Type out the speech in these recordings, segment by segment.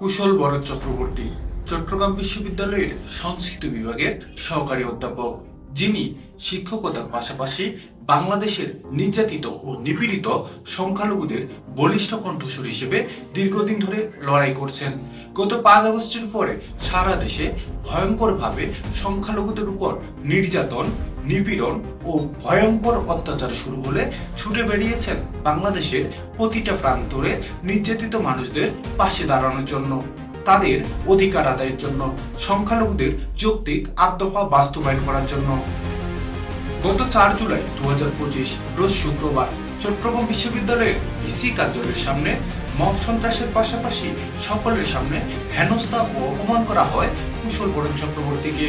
কুশল বরদ চক্রবর্তী চট্টগ্রাম বিশ্ববিদ্যালয়ের সংস্কৃত বিভাগের সহকারী অধ্যাপক যিনি শিক্ষকতার পাশাপাশি বাংলাদেশের নির্যাতিত ও নিপীড়িত সংখ্যালঘুদের বলিষ্ঠ কণ্ঠস্বর হিসেবে দীর্ঘদিন ধরে লড়াই করছেন। গত পাঁচ আগস্টের পরে সারা দেশে ভয়ঙ্করভাবে সংখ্যালঘুদের উপর নির্যাতন, নিপীড়ন ও ভয়ঙ্কর অত্যাচার শুরু হলে ছুটে বেরিয়েছেন বাংলাদেশের প্রতিটা প্রান্তরে নির্যাতিত মানুষদের পাশে দাঁড়ানোর জন্য। তাদের অধিকার আদায়ের জন্য সংখ্যালঘুদের যৌক্তিক আত্মপা বাস্তবায়ন করার জন্য। গত চার জুলাই দু হাজার পঁচিশ রোজ শুক্রবার চট্টগ্রাম বিশ্ববিদ্যালয়ের ভিসি কার্যালয়ের সামনে মব সন্ত্রাসের পাশাপাশি সকলের সামনে হেনস্থা ও অপমান করা হয় কুশল বরণ চক্রবর্তীকে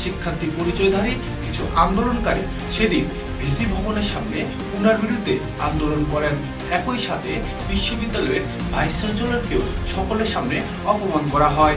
শিক্ষার্থী পরিচয়ধারী কিছু আন্দোলনকারী সেদিন ভিসি ভবনের সামনে উনার বিরুদ্ধে আন্দোলন করেন একই সাথে বিশ্ববিদ্যালয়ের ভাইস চ্যান্সেলরকেও সকলের সামনে অপমান করা হয়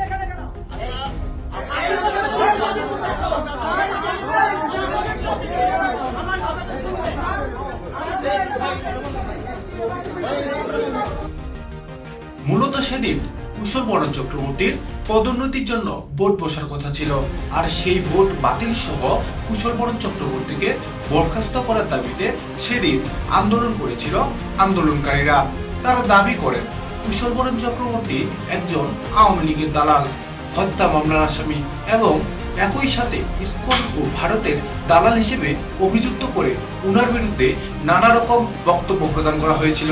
সেদিন কুশল বরণ চক্রবর্তীর পদোন্নতির জন্য ভোট বসার কথা ছিল। আর সেই ভোট বাতিল সহ কুশল বরণ চক্রবর্তীকে বরখাস্ত করার দাবিতে সেদিন আন্দোলন করেছিল আন্দোলনকারীরা। তারা দাবি করেন কুশল বরণ চক্রবর্তী একজন আওয়ামী লীগের দালাল, হত্যা মামলার আসামি এবং একই সাথে ইসকন ও ভারতের দালাল হিসেবে অভিযুক্ত করে উনার বিরুদ্ধে নানা রকম বক্তব্য প্রদান করা হয়েছিল।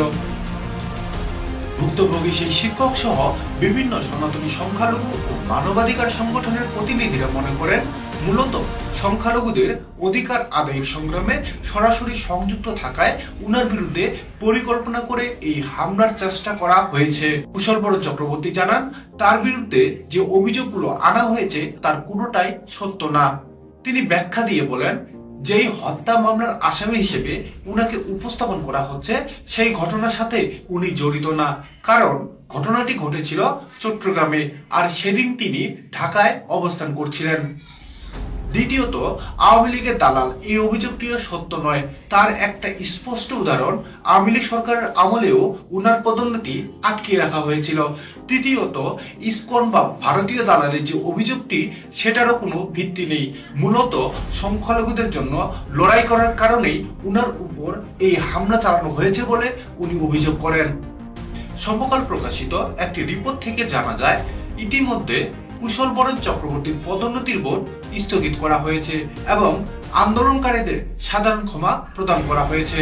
ভুক্তভোগী সেই শিক্ষক সহ বিভিন্ন সনাতনী সংখ্যালঘু ও মানবাধিকার সংগঠনের প্রতিনিধিরা মনে করেন, মূলত সংখ্যালঘুদের অধিকার আদায়ের সংগ্রামে সরাসরি সংযুক্ত থাকায় উনার বিরুদ্ধে পরিকল্পনা করে এই হামলার চেষ্টা করা হয়েছে। কুশল বড় চক্রবর্তী জানান, তার বিরুদ্ধে যে অভিযোগগুলো আনা হয়েছে তার কোনোটাই সত্য না। তিনি ব্যাখ্যা দিয়ে বলেন যেই হত্যা মামলার আসামি হিসেবে উনাকে উপস্থাপন করা হচ্ছে, সেই ঘটনার সাথে উনি জড়িত না। কারণ ঘটনাটি ঘটেছিল চট্টগ্রামে, আর সেদিন তিনি ঢাকায় অবস্থান করছিলেন। দ্বিতীয়ত, আওয়ামী লীগের দালাল এই অভিযোগটিও সত্য নয়। তার একটা স্পষ্ট উদাহরণ, আওয়ামী লীগ সরকারের আমলেও উনার পদোন্নতি আটকে রাখা হয়েছিল। তৃতীয়ত, ইসকন বা ভারতীয় দালালের যে অভিযোগটি, সেটারও কোনো ভিত্তি নেই। মূলত, সংখ্যালঘুদের জন্য লড়াই করার কারণেই উনার উপর এই হামলা চালানো হয়েছে বলে উনি অভিযোগ করেন। সমকাল প্রকাশিত একটি রিপোর্ট থেকে জানা যায়, ইতিমধ্যে কুশল বরণ চক্রবর্তীর পদোন্নতির বোর্ড স্থগিত করা হয়েছে এবং আন্দোলনকারীদের সাধারণ ক্ষমা প্রদান করা হয়েছে।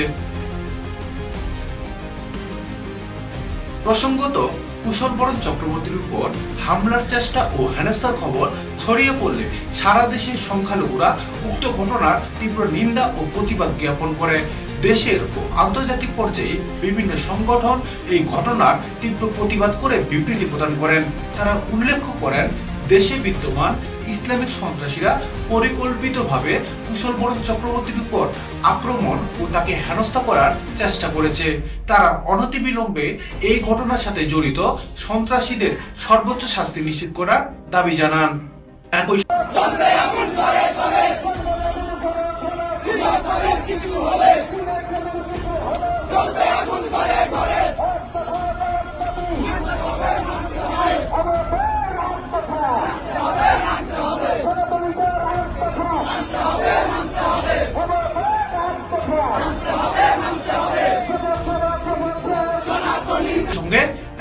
প্রসঙ্গত, কুশল বরণ চক্রবর্তীর উপর হামলার চেষ্টা ও হেনস্থার খবর ছড়িয়ে পড়লে সারা দেশের সংখ্যালঘুরা উক্ত ঘটনার তীব্র নিন্দা ও প্রতিবাদ জ্ঞাপন করে। দেশের ও আন্তর্জাতিক পর্যায়ে বিভিন্ন সংগঠন এই ঘটনার তীব্র প্রতিবাদ করে বিবৃতি প্রদান করেন। তারা উল্লেখ করেন, দেশে বিদ্যমান ইসলামিক সন্ত্রাসীরা পরিকল্পিতভাবে কুশল বরণ চক্রবর্তীর উপর আক্রমণ ও তাকে হেনস্থা করার চেষ্টা করেছে। তারা অনতিবিলম্বে এই ঘটনার সাথে জড়িত সন্ত্রাসীদের সর্বোচ্চ শাস্তি নিশ্চিত করার দাবি জানান। একই সঙ্গে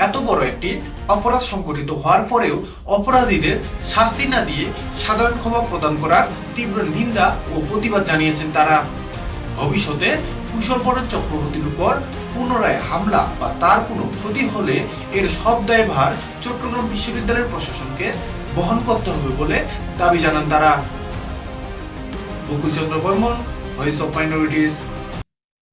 এত বড় একটি অপরাধ সংঘটিত হওয়ার পরেও অপরাধীদের শাস্তি না দিয়ে সাধারণ ক্ষমা প্রদান করার তীব্র নিন্দা ও প্রতিবাদ জানিয়েছেন তারা। ভবিষ্যতে কুশল বরণ চক্রবর্তীর উপর পুনরায় হামলা বা তার কোনো ক্ষতি হলে এর সব দায়ভার চট্টগ্রাম বিশ্ববিদ্যালয়ের প্রশাসনকে বহন করতে হবে বলে দাবি জানান তারা। Bakul Chandra Barman voice of minorities